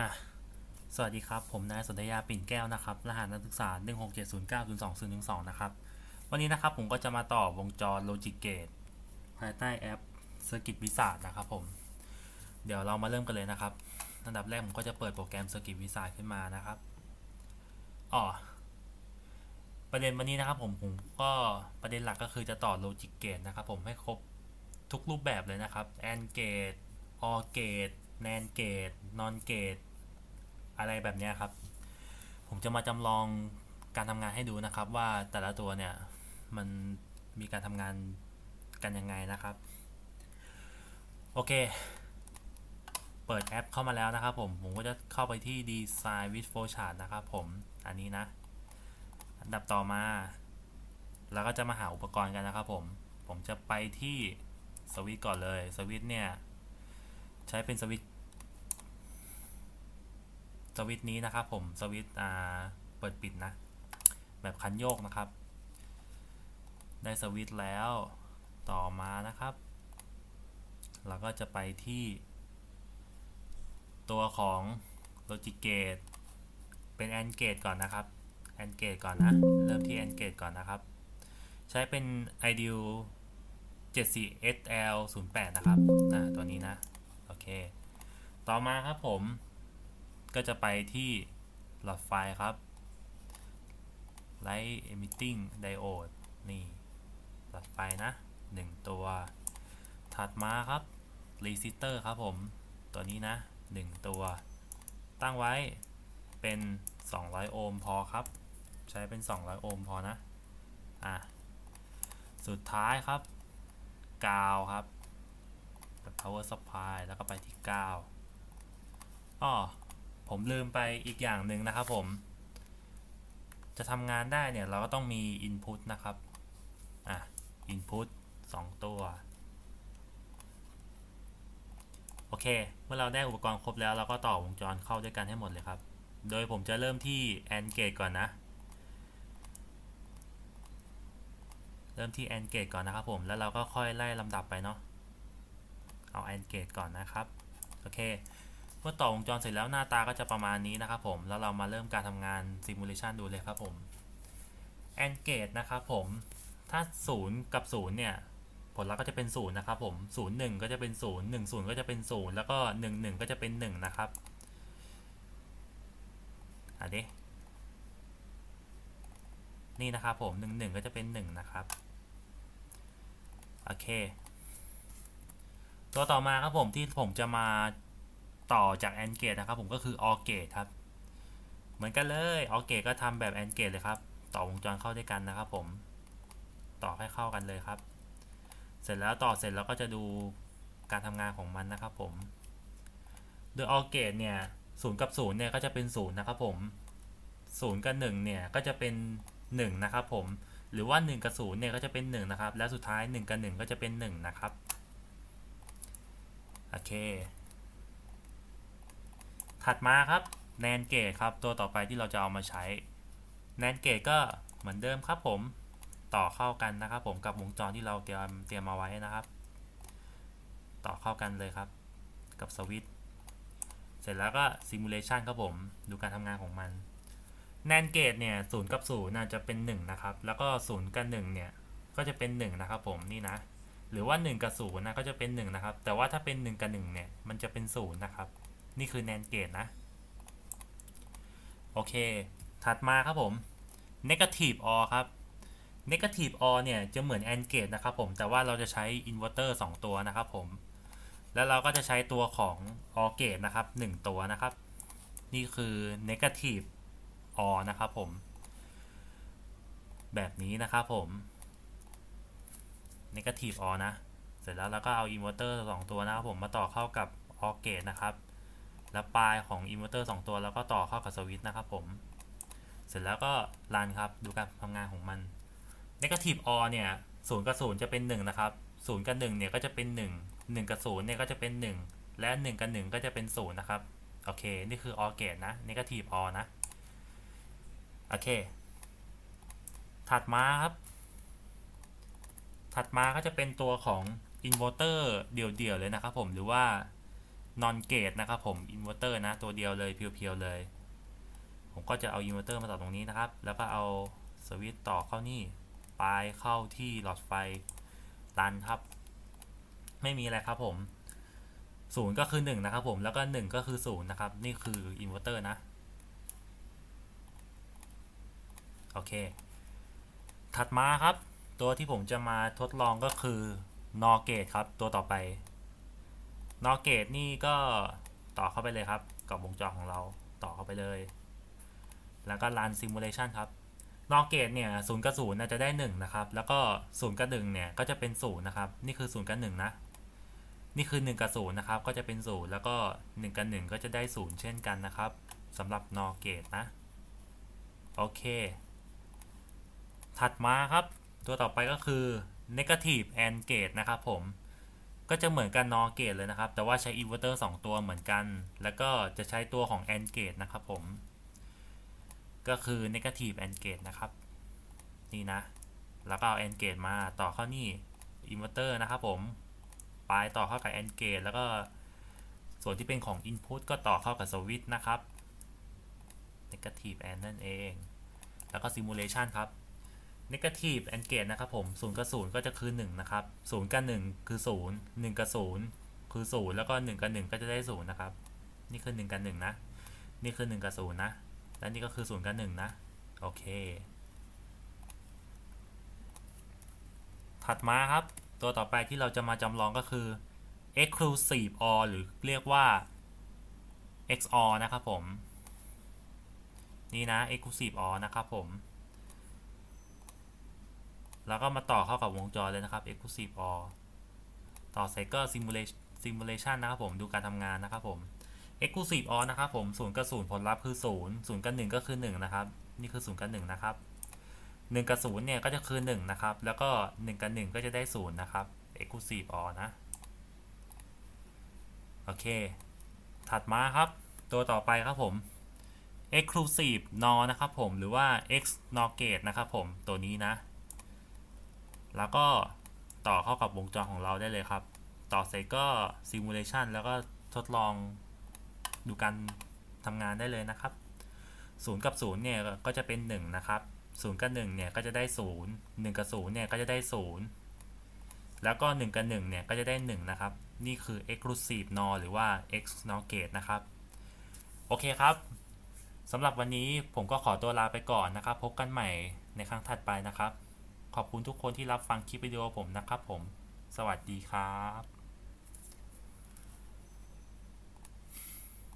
อะสวัสดีครับ ผมนายสนธยาปิ่นแก้วนะครับ รหัสนักศึกษา 167090212นะครับ วันนี้นะครับผมก็จะมาต่อวงจร Logic Gate ภายใต้แอป Circuit Wizard นะครับผม เดี๋ยวเรามาเริ่มกันเลยนะครับ อันดับแรกผมก็จะเปิดโปรแกรม Circuit Wizard ขึ้นมานะครับ อ๋อ ประเด็นวันนี้นะครับผมผมก็ประเด็นหลักก็คือจะต่อ Logic Gate นะครับผมให้ครบทุกรูปแบบเลยนะครับ AND Gate OR Gate NAND Gate NON Gate อะไรแบบนี้ครับ ผมจะมาจำลองการทำงานให้ดูนะครับ ว่าแต่ละตัวเนี่ยมันมีการทำงานกันยังไงนะครับ โอเค เปิดแอปเข้ามาแล้วนะครับผม ผมก็จะเข้าไปที่ Design with Flowchart นะครับผม อันนี้นะ อันดับต่อมาเราก็จะมาหาอุปกรณ์กันนะครับผม ผมจะไปที่สวิตก่อนเลย สวิตเนี่ย ใช้เป็นสวิต วิตนี้นะครับผมสวิตอ่าเปิดปิดนะแบบคันโยกนะครับ ได้สวิตแล้วต่อมานะครับ เราก็จะไปที่ ตัวของ Logic Gate เป็น AND Gate ก่อนนะครับ AND Gate ก่อนนะ เริ่มที่ AND Gate ก่อนนะครับ ใช้เป็น Ideal 74SL 08นะครับอ่าตัวนี้นะ โอเค ต่อมาครับผม ก็จะไปที่หลอดไฟครับ Light Emitting Diode นี่หลอดไฟนะ 1 ตัว ถัดมาครับ Resistor ครับผม ตัวนี้นะ 1 ตัว ตั้งไว้เป็น 200 โอห์มพอครับ ใช้เป็น 200 โอห์มพอนะ อะ สุดท้ายครับ กาวครับ power supply แล้วก็ไปที่กาวอ้อ ผมลืมไปอีกอย่างหนึ่งนะครับผม จะทำงานได้เนี่ยเราก็ต้องมี input นะครับ อะ input 2 ตัว โอเค เมื่อเราได้อุปกรณ์ครบแล้วเราก็ต่อวงจรเข้าด้วยกันให้หมดเลยครับ โดยผมจะเริ่มที่ AND gate ก่อนนะ เริ่มที่ AND gate ก่อนนะครับผม แล้วเราก็ค่อยไล่ลำดับไปเนาะ เอา AND gate ก่อนนะครับ โอเค เมื่อต่อวงจรเสร็จแล้วหน้าตาก็จะประมาณนี้นะครับผมแล้วเรามาเริ่มการทำงาน simulation ดูเลยครับผม AND gate นะครับผมถ้า 0 กับ 0 เนี่ย ผลลัพธ์ก็จะเป็น 0 นะครับผม 0 1 ก็จะเป็น 0 1 0 ก็จะเป็น 0 แล้วก็ 1 1 ก็จะเป็น 1 นะครับอะดินี่นะครับผม 1 1 ก็จะเป็น 1 นะครับ โอเค ตัวต่อมาครับผมที่ผมจะมา ต่อจาก AND gate นะครับผมก็คือ OR gate ครับ เหมือนกันเลย OR gate ก็ทำแบบ AND gate เลยครับ ต่อวงจรเข้าด้วยกันนะครับ ผม ต่อให้เข้ากันเลยครับ เสร็จแล้วต่อเสร็จแล้วก็จะดูการทำงานของมันนะครับ ผม โดย OR gate เนี่ย0กับ0เนี่ยก็จะเป็น0นย์นะครับ ผม0กับ1เนี่ยก็จะเป็น1นะครับ ผม หรือว่า1กับ0เนี่ยก็จะเป็น1นะครับ และสุดท้าย1กับ1ก็จะเป็น1นะครับ โอเค ถัดมาครับ NAND gate ครับตัวต่อไปที่เราจะเอามาใช้ NAND gate ก็เหมือนเดิมครับผมต่อเข้ากันนะครับผมกับวงจรที่เราเตรียมเตรียมมาไว้นะครับ ต่อเข้ากันเลยครับ กับสวิตช์เสร็จแล้วก็ simulation ครับผมดูการทำงานของมัน NAND gate เนี่ย0กับ0น่าจะเป็น1นะครับแล้วก็0กับ1เนี่ยก็จะเป็น1นะครับผมนี่นะหรือว่า 1 กับ0นะก็จะเป็น1นะครับแต่ว่าถ้าเป็น 1 กับ1เนี่ยมันจะเป็น0นะครับ นี่คือ NAND gate นะ โอเค ถัดมาครับผม negative OR ครับ negative OR เนี่ยจะเหมือน AND gate นะครับผม แต่ว่าเราจะใช้ inverter 2 ตัวนะครับผม แล้วเราก็จะใช้ตัวของ OR gate นะครับ 1 ตัวนะครับ นี่คือ negative OR นะครับผม แบบนี้นะครับผม negative OR นะ เสร็จแล้วเราก็เอา inverter 2 ตัวนะครับผมมาต่อเข้ากับ OR gate นะครับ แล้วปลายของ inverter 2ตัวแล้วก็ต่อเข้ากับสวิตช์นะครับผม เสร็จแล้วก็รันครับดูการทำงานของมัน negative OR เนี่ย0กับ0จะเป็น1นะครับ0กับ1เนี่ยก็จะเป็น 1 1 กับ0เนี่ยก็จะเป็น 1 และ 1 กับ 1 ก็จะเป็น0นะครับ โอเค นี่คือ OR gate นะ negative OR นะ โอเค ถัดมาครับ ถัดมาก็จะเป็นตัวของ inverter เดี่ยวๆเลยนะครับผมหรือว่า non gate นะครับผมอินเวอร์เตอร์นะตัวเดียวเลยเพียวๆเลย ผมก็จะเอาอินเวอร์เตอร์มาต่อตรงนี้นะครับ แล้วก็เอาสวิตช์ต่อเข้านี่ปลายเข้าที่หลอดไฟตันครับ ไม่มีอะไรครับผมศูนย์ก็คือหนึ่งนะครับผมแล้วก็หนึ่งก็คือศูนย์นะครับ นี่คืออินเวอร์เตอร์นะ โอเค ถัดมาครับ ตัวที่ผมจะมาทดลองก็คือนอเกตครับ ตัวต่อไป นอเกตนี่ก็ต่อเข้าไปเลยครับ กับวงจรของเราต่อเข้าไปเลย แล้วก็ run simulation ครับนอเกตเนี่ยศูนย์กับศูนย์น่าจะได้หนึ่งนะครับ แล้วก็ศูนย์กับหนึ่งเนี่ยก็จะเป็นศูนย์นะครับ นี่คือศูนย์กับหนึ่งนะ นี่คือ 1 กับ0นะครับ ก็จะเป็น0แล้วก็1กับ1ก็จะได้0เช่นกันนะครับสำหรับ NOR gate นะ โอเค ถัดมาครับ ตัวต่อไปก็คือ negative AND gate นะครับผม ก็จะเหมือนกัน NOR gate เลยนะครับ แต่ว่าใช้ inverter 2ตัวเหมือนกัน แล้วก็จะใช้ตัวของ AND gate นะครับผม ก็คือ negative AND gate นะครับ นี่นะ แล้วก็เอา AND gate มาต่อเข้านี่ inverter นะครับผมปลายต่อเข้ากับ AND gate แล้วก็ส่วนที่เป็นของ input ก็ต่อเข้ากับสวิตช์นะครับ negative AND นั่นเอง แล้วก็ simulation ครับ negative a n gate นะครับผม0กับ0ก็จะคือ1นะครับ0กับ1คือ 0 1กับ0คือ 0 แล้วก็ 1 กับ 1 ก็จะได้ 0 นะครับ นี่คือ 1 กับ 1 นะ นี่คือ 1 กับ 0 นะ และนี่ก็คือ 0 กับ 1 นะ โอเค ถัดมาครับ ตัวต่อไปที่เราจะมาจำลองก็คือ exclusive OR หรือเรียกว่า XOR นะครับผม นี่นะ exclusive OR นะครับผม แล้วก็มาต่อเข้ากับวงจรเลยนะครับ exclusive OR ต่อเสร็จก็ simulation simulation นะครับผมดูการทำงานนะครับผม exclusive OR นะครับผม0กับ0ผลลัพธ์คือ 0 0กับ1ก็คือ 1 นะครับ นี่คือ 0กับ1นะครับ1กับ0เนี่ยก็จะคือ 1 นะครับ แล้วก็ 1 กับ 1 ก็จะได้ 0 นะครับ exclusive OR นะ โอเค ถัดมาครับ ตัวต่อไปครับผม exclusive NOR นะครับผม หรือว่า x NOR gate นะครับผม ตัวนี้นะ แล้วก็ต่อเข้ากับวงจรของเราได้เลยครับ ต่อเสร็จก็ simulation แล้วก็ทดลองดูการทำงานได้เลยนะครับ0กับ0เนี่ยก็จะเป็น 1 นะครับ0กับ1เนี่ยก็จะได้ 0 1 กับ0เนี่ยก็จะได้ 0 แล้วก็ 1 กับ1เนี่ยก็จะได้ 1 นะครับ นี่คือ exclusive NOR หรือว่า x NOR gate นะครับ โอเคครับสำหรับวันนี้ผมก็ขอตัวลาไปก่อนนะครับ พบกันใหม่ในครั้งถัดไปนะครับ ขอบคุณทุกคนที่รับฟังคลิปวิดีโอผมนะครับผม สวัสดีครับ